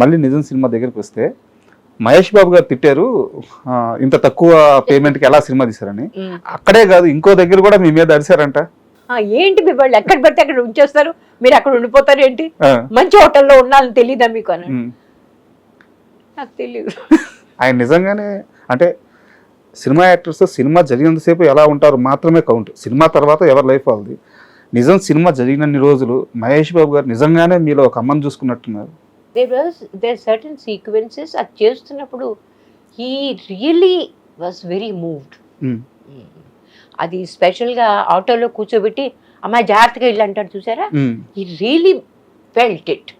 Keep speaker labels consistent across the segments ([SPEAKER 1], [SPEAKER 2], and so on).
[SPEAKER 1] మళ్ళీ నిజం సినిమా దగ్గరికి వస్తే మహేష్ బాబు గారు తిట్టారు ఇంత తక్కువ పేమెంట్కి ఎలా సినిమా తీశారని. అక్కడే కాదు ఇంకో దగ్గర కూడా మీ మీద అరిశారంట.
[SPEAKER 2] ఏంటి మీ వాళ్ళు ఎక్కడ పడితే అక్కడ ఉంచేస్తారు? మీరు అక్కడ ఉండిపోతారు ఏంటి? మంచి హోటల్లో ఉండాలని తెలియదా మీకు అని. నాకు తెలియదు
[SPEAKER 1] ఆయన నిజంగానే అంటే సినిమా యాక్టర్స్ సినిమా జరిగినంతసేపు ఎలా ఉంటారు మాత్రమే కౌంట్. సినిమా తర్వాత ఎవరి లైఫ్ వాళ్ళది? నిజం సినిమా జరిగినన్ని రోజులు మహేష్ బాబు గారు నిజంగానే మీలో ఒక అమ్మని చూసుకున్నట్టున్నారు.
[SPEAKER 2] There was there certain sequences అది చేస్తున్నప్పుడు he really was very
[SPEAKER 1] moved
[SPEAKER 2] అది స్పెషల్గా ఆటోలో కూర్చోబెట్టి అమ్మాయి జాగ్రత్తగా ఇల్లు అంటాడు చూసారా? ఈ రియలీ ఫెల్ట్ ఇట్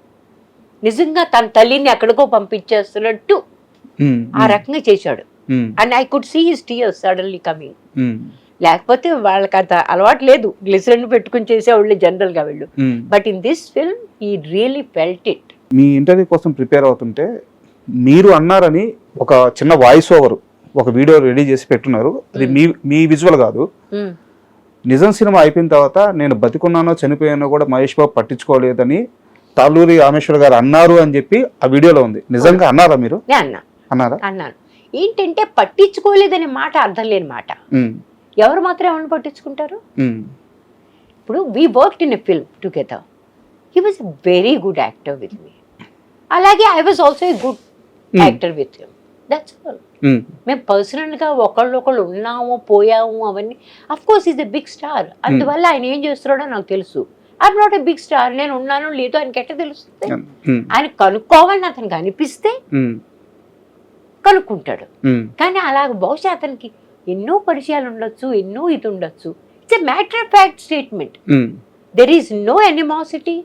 [SPEAKER 2] నిజంగా తన తల్లిని ఎక్కడికో పంపించేస్తున్నట్టు
[SPEAKER 1] ఉమ్,
[SPEAKER 2] ఆ రకంగా చేశాడు. And I could see his tears suddenly
[SPEAKER 1] coming
[SPEAKER 2] లేకపోతే వాళ్ళకి అంత అలవాటు లేదు. గ్లిసరిన్ పెట్టుకుని చేసేవాళ్ళు జనరల్గా వీళ్ళు. బట్ ఇన్ దిస్ ఫిల్మ్ ఈ రియలీ ఫెల్ట్ ఇట్
[SPEAKER 1] మీ ఇంటర్వ్యూ కోసం ప్రిపేర్ అవుతుంటే మీరు అన్నారని ఒక చిన్న వాయిస్ ఓవర్ ఒక వీడియో రెడీ చేసి పెట్టున్నారు. అది మీ మీ విజువల్ కాదు. నిజం సినిమా అయిపోయిన తర్వాత నేను బతికున్నానో చనిపోయానో కూడా మహేష్ బాబు పట్టించుకోలేదని తాలూరి రామేశ్వర్ గారు అన్నారు అని చెప్పి ఆ వీడియోలో ఉంది. నిజంగా అన్నారా మీరు?
[SPEAKER 2] నేను అన్నా.
[SPEAKER 1] అన్నారా?
[SPEAKER 2] అన్నాను. ఏంటంటే పట్టించుకోలేదనే మాట అర్థం లేని మాట. ఎవరు మాత్రం ఎవరిని పట్టించుకుంటారు? ఇప్పుడు we work in a film together he was very good actor with me అలాగే I was also a good
[SPEAKER 1] Hmm.
[SPEAKER 2] Actor with him that's
[SPEAKER 1] all
[SPEAKER 2] మేము పర్సనల్గా ఒకళ్ళు ఒకళ్ళు ఉన్నాము పోయాము అవన్నీ. Of course is a big star అందువల్ల ఆయన ఏం చేస్తున్నాడో నాకు తెలుసు. I'm not a big star నేను ఉన్నాను లేదో ఆయనకి ఎట్ట తెలుస్తుంది?
[SPEAKER 1] ఉమ్,
[SPEAKER 2] ఆయన కనుక్కోవాలని అతనికి అనిపిస్తే కనుక్కుంటాడు. కానీ అలాగ బహుశా అతనికి ఎన్నో పరిచయాలు ఉండొచ్చు ఎన్నో ఇది ఉండొచ్చు. It's a matter of fact
[SPEAKER 1] statement
[SPEAKER 2] there is no animosity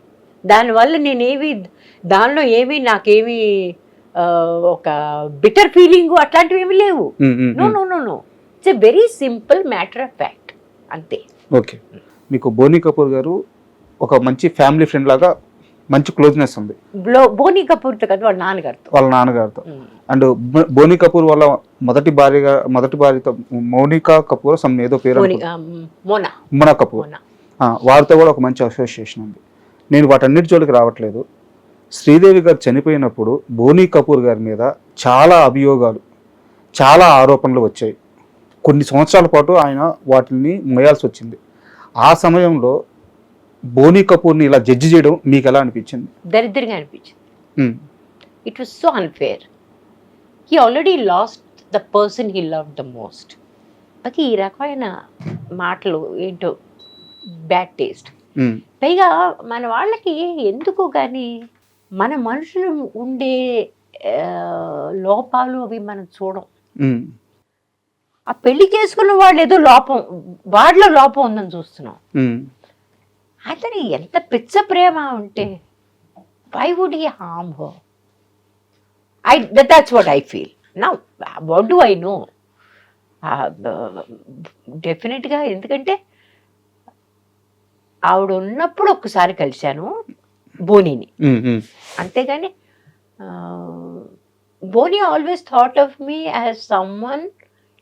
[SPEAKER 2] దానివల్ల నేనేవి దానిలో ఏమి నాకేమి ఒక బిటర్ ఫీలింగ్ అట్లాంటివి ఏమి లేవు no no no no it's a very simple matter of fact అంతే.
[SPEAKER 1] ఓకే. మీకు బోనీ కపూర్ గారు ఒక మంచి ఫ్యామిలీ ఫ్రెండ్ లాగా మంచి క్లోజ్నెస్ ఉంది.
[SPEAKER 2] బోనీ కపూర్తో కదా వాళ్ళ నాన్నగారితో.
[SPEAKER 1] వాళ్ళ నాన్నగారితో. అండ్ బోనీ కపూర్ వాళ్ళ మొదటి భార్యగా మొదటి భార్యతో మౌనికా కపూర్ సమ్ ఏదో పేరు
[SPEAKER 2] మోనా
[SPEAKER 1] కపూర్. వారితో కూడా ఒక మంచి అసోసియేషన్ ఉంది. నేను వాటన్నిటి జోలికి రావట్లేదు. శ్రీదేవి గారు చనిపోయినప్పుడు బోనీ కపూర్ గారి మీద చాలా అభియోగాలు చాలా ఆరోపణలు వచ్చాయి. కొన్ని సంవత్సరాల పాటు ఆయన వాటిని మోయాల్సి వచ్చింది. ఆ సమయంలో బోనీ కపూర్ని ఇలా జడ్జి చేయడం మీకు ఎలా అనిపించింది?
[SPEAKER 2] దరిద్రంగా అనిపించింది. It was so unfair he already lost the person he love the most అది ఈ రకమైన మాటలు ఏంటో బ్యాడ్ టేస్ట్ పైగా మన వాళ్ళకి ఎందుకు కానీ మన మనుషులు ఉండే లోపాలు అవి మనం చూడం. ఆ పెళ్ళి చేసుకున్న వాళ్ళు ఏదో లోపం వాడిలో లోపం ఉందని చూస్తున్నాం. అతని ఎంత పిచ్చ ప్రేమ ఉంటే why would he harm who I that's what I feel నా వాట్ డు ఐ నో డెఫినెట్గా ఎందుకంటే ఆవిడ ఉన్నప్పుడు ఒక్కసారి కలిశాను బోనీని. అంతేగాని Boney always thought of me as someone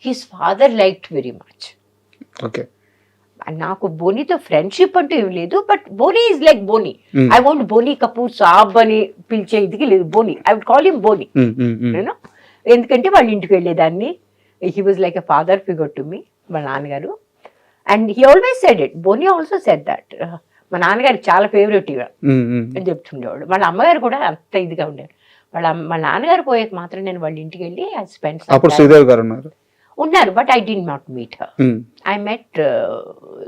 [SPEAKER 2] his father like very much.
[SPEAKER 1] Okay.
[SPEAKER 2] నాకు బోనీతో ఫ్రెండ్షిప్ అంటూ ఏం లేదు but Boney is like
[SPEAKER 1] Boney.
[SPEAKER 2] I want Boney Kapoor saab అని పిలిచే ఇదికి లేదు Boney. I would
[SPEAKER 1] call him Boney.
[SPEAKER 2] నేను ఎందుకంటే వాళ్ళ ఇంటికి వెళ్ళేదాన్ని. He was like a father figure to me మా నాన్నగారు. And he always said it Boney also said that మా నాన్నగారికి చాలా ఫేవరెట్ ఇవ
[SPEAKER 1] ఉమ్, ఉమ్,
[SPEAKER 2] అని చెప్తుండేవాడు. వాళ్ళ అమ్మగారు కూడా అంత ఇదిగా ఉండేవారు. వాళ్ళ వాళ్ళ నాన్నగారు పోయాక మాత్రం నేను వాళ్ళ ఇంటికి వెళ్ళి ఐ స్పెండ్
[SPEAKER 1] అప్పుడు శ్రీదేవి గారు ఉన్నారు.
[SPEAKER 2] ఉన్నారు but I D not meet
[SPEAKER 1] her
[SPEAKER 2] I met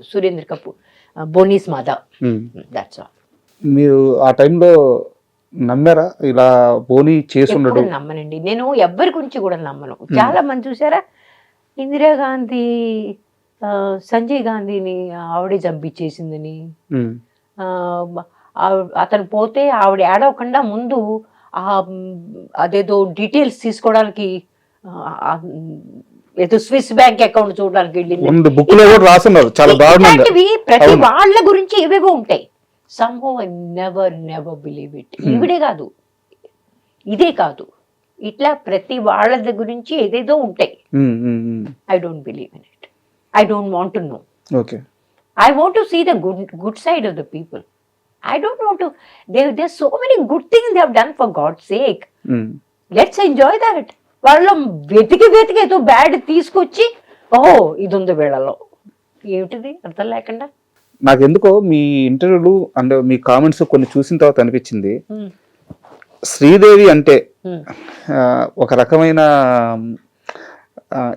[SPEAKER 2] Surendra Kapoor Boney's mother
[SPEAKER 1] um.
[SPEAKER 2] That's all
[SPEAKER 1] మీరు ఆ టైంలో నమ్మారా? ఇలా బోని చేసుండడు?
[SPEAKER 2] నమ్మనండి. నేను ఎవ్వరి గురించి కూడా నమ్మను. చాలా మంది చూసారా? ఇందిరాగాంధీ సంజయ్ గాంధీని ఆవిడే చంపించేసిందని. అతను పోతే ఆవిడ ఏడవకుండా ముందు అదేదో డీటెయిల్స్ తీసుకోవడానికి ఏదో స్విస్ బ్యాంక్ అకౌంట్ చూడడానికి వెళ్ళింది.
[SPEAKER 1] బుక్లో కూడా రాసున్నారు. చాలా దారుణంగా.
[SPEAKER 2] ఇట్లాంటివి ప్రతి. వాళ్ళ గురించి ఏవేవో ఉంటాయి. Somehow I never never believe
[SPEAKER 1] it.
[SPEAKER 2] ఈవిడే కాదు. ఇదే కాదు. ఇట్లా ప్రతి వాళ్ళ గురించి ఏదేదో ఉంటాయి. I don't believe in it I don't want to
[SPEAKER 1] know
[SPEAKER 2] okay I want to see the good good side of the people I don't know to they they so many good things they done for God
[SPEAKER 1] sake.
[SPEAKER 2] Let's enjoy that వాళ్ళు వెతికి వెతికి ఏదో bad తీసుకొచ్చి ఓహో ఇది ఉంది వీళ్ళలో. ఏమిటిది? అర్థం లేకుండా.
[SPEAKER 1] నాకు ఎందుకో మీ ఇంటర్వ్యూలు అండ్ మీ కామెంట్స్ కొన్ని చూసిన తర్వాత అనిపించింది.
[SPEAKER 2] ఉమ్,
[SPEAKER 1] శ్రీదేవి అంటే ఆ, ఒక రకమైన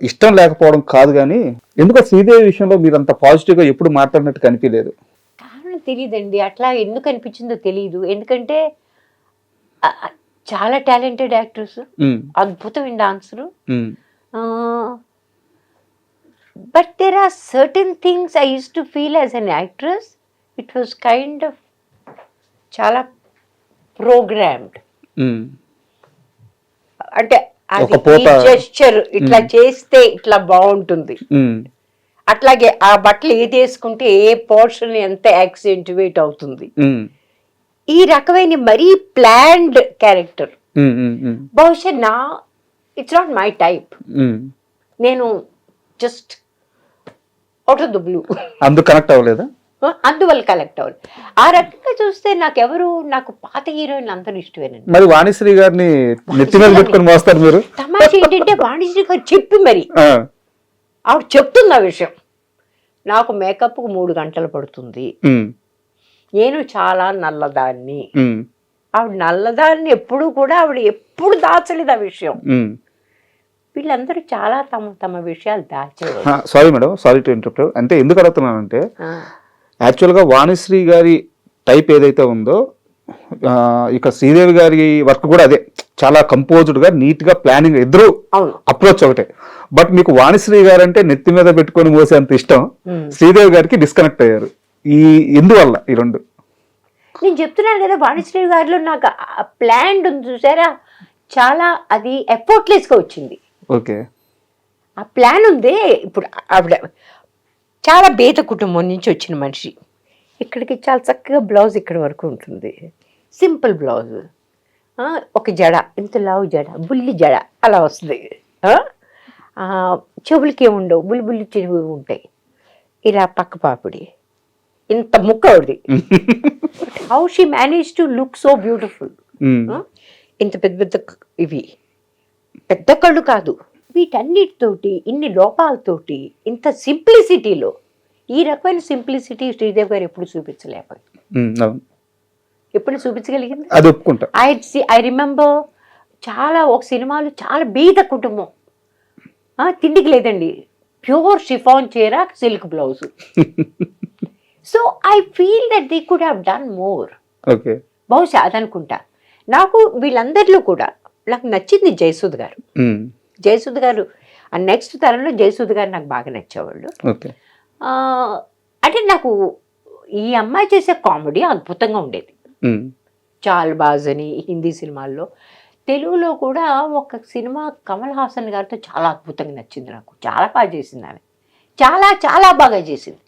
[SPEAKER 1] ఇష్టం లేకపోవడం కాదు కానీ ఎందుకో శ్రీదేవి విషయంలో మీరు అంత పాజిటివ్గా ఎప్పుడు మాట్లాడినట్టు కనిపించలేదు.
[SPEAKER 2] కారణం తెలియదండి అట్లా ఎందుకు అనిపించిందో తెలియదు ఎందుకంటే చాలా టాలెంటెడ్ యాక్టర్స్ అద్భుతమైన
[SPEAKER 1] dancer
[SPEAKER 2] but there are certain things I use to feel as an actress it was kind of చాలా ప్రోగ్రామ్డ్ అంటే జెస్చర్ ఇట్లా చేస్తే ఇట్లా బాగుంటుంది. అట్లాగే ఆ బట్టలు ఏది వేసుకుంటే ఏ పోర్షన్ ఎంత యాక్సెంటివేట్ అవుతుంది. ఈ రకమైన మరీ ప్లాన్డ్ క్యారెక్టర్ బహుశా నా ఇట్స్ నాట్ మై టైప్. నేను just out of the blue
[SPEAKER 1] అందుకు కనెక్ట్ అవ్వలేదా?
[SPEAKER 2] అందువల్ల కలెక్ట్ అవ్వాలి ఆ రకంగా చూస్తే నాకెవరు నాకు పాత హీరోయిన్లు అందరూ ఇష్టమేనండి.
[SPEAKER 1] మరి వాణిశ్రీ గారిని నెత్తి మీద పెట్టుకొని మోస్తారు మీరు?
[SPEAKER 2] తమాషా ఏంటంటే వాణిజ్య గారు చెప్పి మరి. ఆవిడ చెప్తుంది ఆ విషయం. నాకు మేకప్కు మూడు గంటలు పడుతుంది. నేను చాలా నల్లదాన్ని. ఆవిడ నల్లదాన్ని ఎప్పుడు కూడా ఆవిడ ఎప్పుడు దాచలేదు ఆ విషయం. వీళ్ళందరూ చాలా తమ తమ విషయాలు దాచేవారు
[SPEAKER 1] sorry madam sorry to interrupt అంటే ఎందుకు అడుగుతున్నానంటే యాక్చువల్గా వాణిశ్రీ గారి టైప్ ఏదైతే ఉందో ఇక శ్రీదేవి గారి వర్క్ కూడా అదే. చాలా కంపోజ్డ్గా నీట్గా ప్లానింగ్ ఇద్దరు అప్రోచ్ ఒకటే. బట్ మీకు వాణిశ్రీ గారు అంటే నెత్తి మీద పెట్టుకొని మోసేంత ఇష్టం. శ్రీదేవి గారికి డిస్కనెక్ట్ అయ్యారు. ఈ ఎందువల్ల ఈ రెండు.
[SPEAKER 2] నేను చెప్తున్నాను కదా వాణిశ్రీ గారిలో నాకు ప్లాన్ ఉంది చూసారా? చాలా అది ఎఫర్ట్లెస్గా వచ్చింది.
[SPEAKER 1] ఓకే.
[SPEAKER 2] ఆ ప్లాన్ ఉంది. ఇప్పుడు ఆవిడ చాలా బేద కుటుంబం నుంచి వచ్చిన మనిషి. ఇక్కడికి చాలా చక్కగా బ్లౌజ్ ఇక్కడ వరకు ఉంటుంది. Simple blouse. ఒక జడ ఇంత లావు జడ బుల్లి జడ అలా వస్తుంది. చెవులకి ఏమి ఉండవు బుల్లి బుల్లి చెవులు ఉంటాయి. ఇలా పక్క పాపిడి. ఇంత ముక్క ఆవిడది how she manage to look
[SPEAKER 1] so
[SPEAKER 2] beautiful? ఇంత పెద్ద పెద్ద ఇవి. పెద్ద కళ్ళు కాదు. వీటన్నిటితోటి ఇన్ని లోపాలతోటి ఇంత సింప్లిసిటీలో ఈ రకమైన సింప్లిసిటీ శ్రీదేవి గారు ఎప్పుడు చూపించలేకపోయింది ఎప్పుడు చూపించగలిగింది?
[SPEAKER 1] అది ఒప్పుకుంటా.
[SPEAKER 2] ఐ ఐ రిమెంబర్ చాలా ఒక సినిమాలో చాలా బీద కుటుంబం. తిండికి లేదండి. ప్యూర్ షిఫాన్ చీర silk blouse. So I feel that they could have done more.
[SPEAKER 1] Okay.
[SPEAKER 2] బహుశా అదనుకుంటా. నాకు వీళ్ళందరిలో కూడా నాకు నచ్చింది జయసుద్ గారు. జయసుద్ గారు. ఆ నెక్స్ట్ తరంలో జయసుద్ గారు నాకు బాగా నచ్చేవాళ్ళు. అంటే నాకు ఈ అమ్మాయి చేసే కామెడీ అద్భుతంగా ఉండేది.
[SPEAKER 1] ఉమ్,
[SPEAKER 2] చాల్ బాజ్ అని హిందీ సినిమాల్లో. తెలుగులో కూడా ఒక సినిమా కమల్ హాసన్ గారితో చాలా అద్భుతంగా నచ్చింది నాకు. చాలా బాగా చేసింది ఆమె. చాలా చాలా బాగా చేసింది.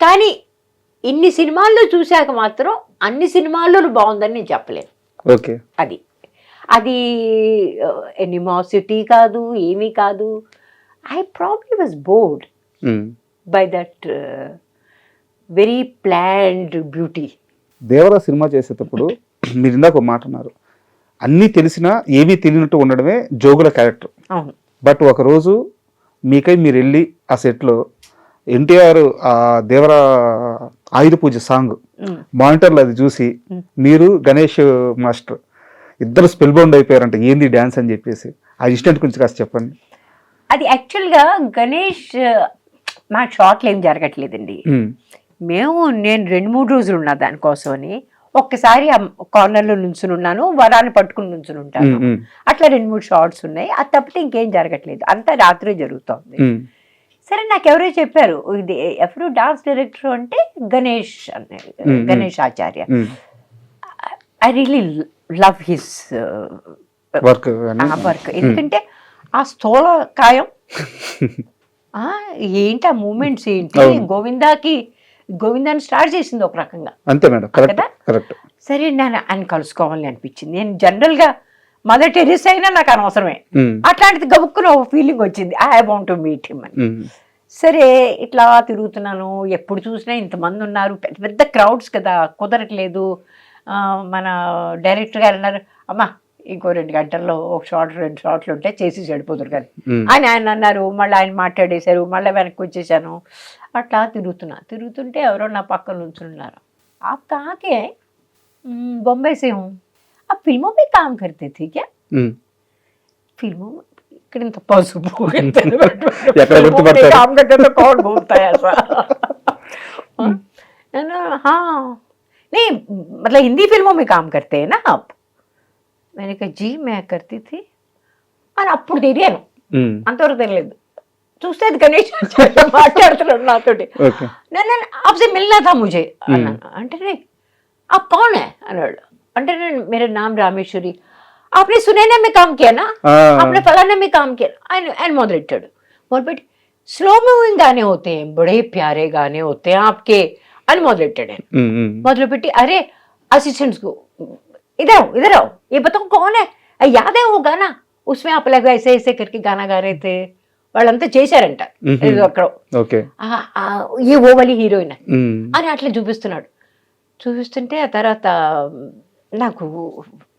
[SPEAKER 2] కానీ ఇన్ని సినిమాల్లో చూశాక మాత్రం అన్ని సినిమాల్లో బాగుందని నేను చెప్పలేను.
[SPEAKER 1] ఓకే.
[SPEAKER 2] అది. అది ఎనిమాసిటీ కాదు ఏమీ కాదు. I probably was
[SPEAKER 1] bored.
[SPEAKER 2] By that very planned beauty
[SPEAKER 1] Devara cinema చేసేటప్పుడు మీరు ఇందాక ఒక మాట అన్నారు. అన్నీ తెలిసినా ఏమీ తెలియనట్టు ఉండడమే జోగుల క్యారెక్టర్ బట్ ఒకరోజు మీకై మీరు వెళ్ళి ఆ సెట్లో ఎన్టీఆర్ ఆ దేవర ఆయుధ పూజ సాంగ్. మానిటర్లో అది చూసి మీరు గణేష్ మాస్టర్ ఇద్దరు స్పెల్ బౌండ్ అయిపోయారంట ఏంది డ్యాన్స్ అని చెప్పేసి. ఆ ఇన్సిడెంట్ గురించి కాస్త చెప్పండి.
[SPEAKER 2] అది యాక్చువల్గా గణేష్ మా షార్ట్లు ఏం జరగట్లేదండి. మేము నేను రెండు మూడు రోజులు ఉన్నా దానికోసమని ఒక్కసారి ఆ కార్నర్లో నుంచుని ఉన్నాను వరాన్ని పట్టుకుని నుంచుని ఉంటాను. అట్లా రెండు మూడు షార్ట్స్ ఉన్నాయి. అది తప్పితే ఇంకేం జరగట్లేదు. అంతా రాత్రి జరుగుతోంది. సరే నాకు ఎవరో చెప్పారు ఇది ఎవరు డాన్స్ డైరెక్టర్ అంటే గణేష్ అనే
[SPEAKER 1] Mm, Ganesh
[SPEAKER 2] Acharya. I really love
[SPEAKER 1] his work
[SPEAKER 2] work ఎందుకంటే ఆ స్థూల కాయం ఏంటి ఆ మూమెంట్స్ ఏంటి. గోవిందాకి గోవిందాన్ని స్టార్ట్ చేసింది ఒక రకంగా.
[SPEAKER 1] అంతే మేడం.
[SPEAKER 2] కదా? సరే నేను ఆయన కలుసుకోవాలని అనిపించింది. నేను జనరల్గా మదర్ టెరిస్ అయినా నాకు అనవసరమే.
[SPEAKER 1] ఉమ్,
[SPEAKER 2] అట్లాంటిది గబుక్కున ఒక ఫీలింగ్ వచ్చింది. I want to meet him అని.
[SPEAKER 1] ఉమ్,
[SPEAKER 2] సరే ఇట్లా తిరుగుతున్నాను. ఎప్పుడు చూసినా ఇంతమంది ఉన్నారు. పెద్ద పెద్ద క్రౌడ్స్ కదా. కుదరట్లేదు. మన డైరెక్టర్ గారు అన్నారు అమ్మా ఇంకో రెండు గంటల్లో ఒక షార్ట్ రెండు షార్ట్లు ఉంటే చేసి చెడిపోతారు కానీ
[SPEAKER 1] ఉమ్,
[SPEAKER 2] అని ఆయన అన్నారు మళ్ళీ ఆయన మాట్లాడేశారు మళ్ళీ వెనక్కి వచ్చేసాను అట్లా తిరుగుతున్నా తిరుగుతుంటే ఎవరో నా పక్కన నుంచున్నారు आप कहाँ के हैं "हम्म, बॉम्बे से हूँ आप फिल्मों में काम करते थे क्या
[SPEAKER 1] ఉమ్.
[SPEAKER 2] फिल्मों में ఇక్కడ ఇంత పసుపు
[SPEAKER 1] ఎక్కడ గుర్తుపడతారు?
[SPEAKER 2] काम करते तो कौन बोलता है ऐसा है ना हाँ नहीं मतलब हिंदी फिल्मों में काम करते हैं ना आप मैंने कहा जी मैं करती थी అని అప్పుడు తెలియను
[SPEAKER 1] ఉమ్,
[SPEAKER 2] అంతవరకు తెలియదు చూస్తే అది గణేష్ ఆచార్య మాట్లాడుతున్నాడు నాతోటి
[SPEAKER 1] ఓకే
[SPEAKER 2] నేను आपसे मिलना था मुझे అన్నాను అంటే "नहीं, आप कौन है అన్నాడు అంటే నేను मेरा नाम रामेश्वरी आपने सुनैना में काम किया ना
[SPEAKER 1] ఆ,
[SPEAKER 2] आपने फलाना में काम किया ఆయన ఆయన మొదలెట్టాడు మొదలుపెట్టి స్లో మూవింగ్ గానే होते हैं बड़े प्यारे गाने होते हैं आपके అని మొదలెట్టాడు ఆయన. మొదలుపెట్టి అరే అసిస్టెంట్స్కు ఇదరావు ఇదరావు ఈ బతం కోనే యాదే ఓ గానా? ఉస్మే అప్పలేక ఐసే ఐసే కరికి గానా గారైతే వాళ్ళంతా చేశారంట. అక్కడ. ఈ ఓవలి హీరోయిన్ అని. అట్లా చూపిస్తున్నాడు. చూపిస్తుంటే ఆ తర్వాత నాకు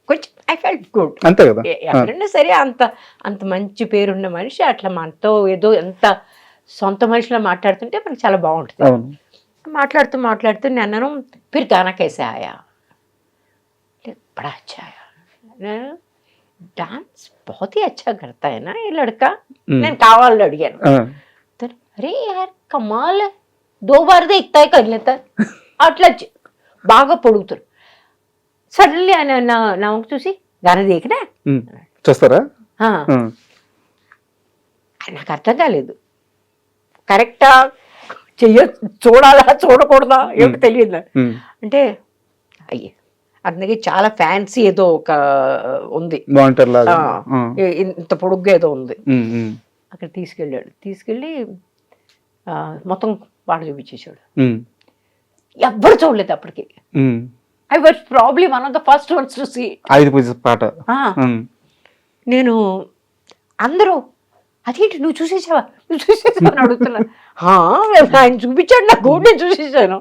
[SPEAKER 2] కొంచెం ఐ ఫెల్ గుడ్
[SPEAKER 1] అంతే
[SPEAKER 2] ఎవరైనా సరే అంత అంత మంచి పేరున్న మనిషి అట్లా మనతో ఏదో ఎంత సొంత మనిషిలో మాట్లాడుతుంటే మనకి చాలా బాగుంటుంది. మాట్లాడుతూ మాట్లాడుతూ నన్ను ఫిర్ గానా ఆయా డాన్స్ బహుత్ అచ్చా కడతాయనా ఈ లడక? నేను కావాలని అడిగాను. అరే యార్ కమాల్ దో బార్ ఎక్తా కదిలేతా అట్లా బాగా పొడుగుతారు. సడన్లీ ఆయన నా నా వంక చూసి దాని దేకినా
[SPEAKER 1] చూస్తారా?
[SPEAKER 2] నాకు అర్థం కాలేదు. కరెక్టా? చెయ్య చూడాలా చూడకూడదా? ఏమిటి తెలియదు. అంటే అయ్యే అతనికి చాలా ఫ్యాన్సీ ఏదో ఒక ఉంది. ఇంత పొడుగ్గా ఏదో ఉంది. అక్కడ తీసుకెళ్ళాడు. తీసుకెళ్ళి మొత్తం పాట చూపించేశాడు. ఎవ్వరు చూడలేదు అప్పటికి. I was probably one of the first ones
[SPEAKER 1] to see పాట.
[SPEAKER 2] నేను అందరూ అదేంటి నువ్వు చూసేసావా? నువ్వు చూసేసావా? అని అడుగుతున్నా. "హా, ఆయన చూపించాడు నాకు నేను చూసేసాను.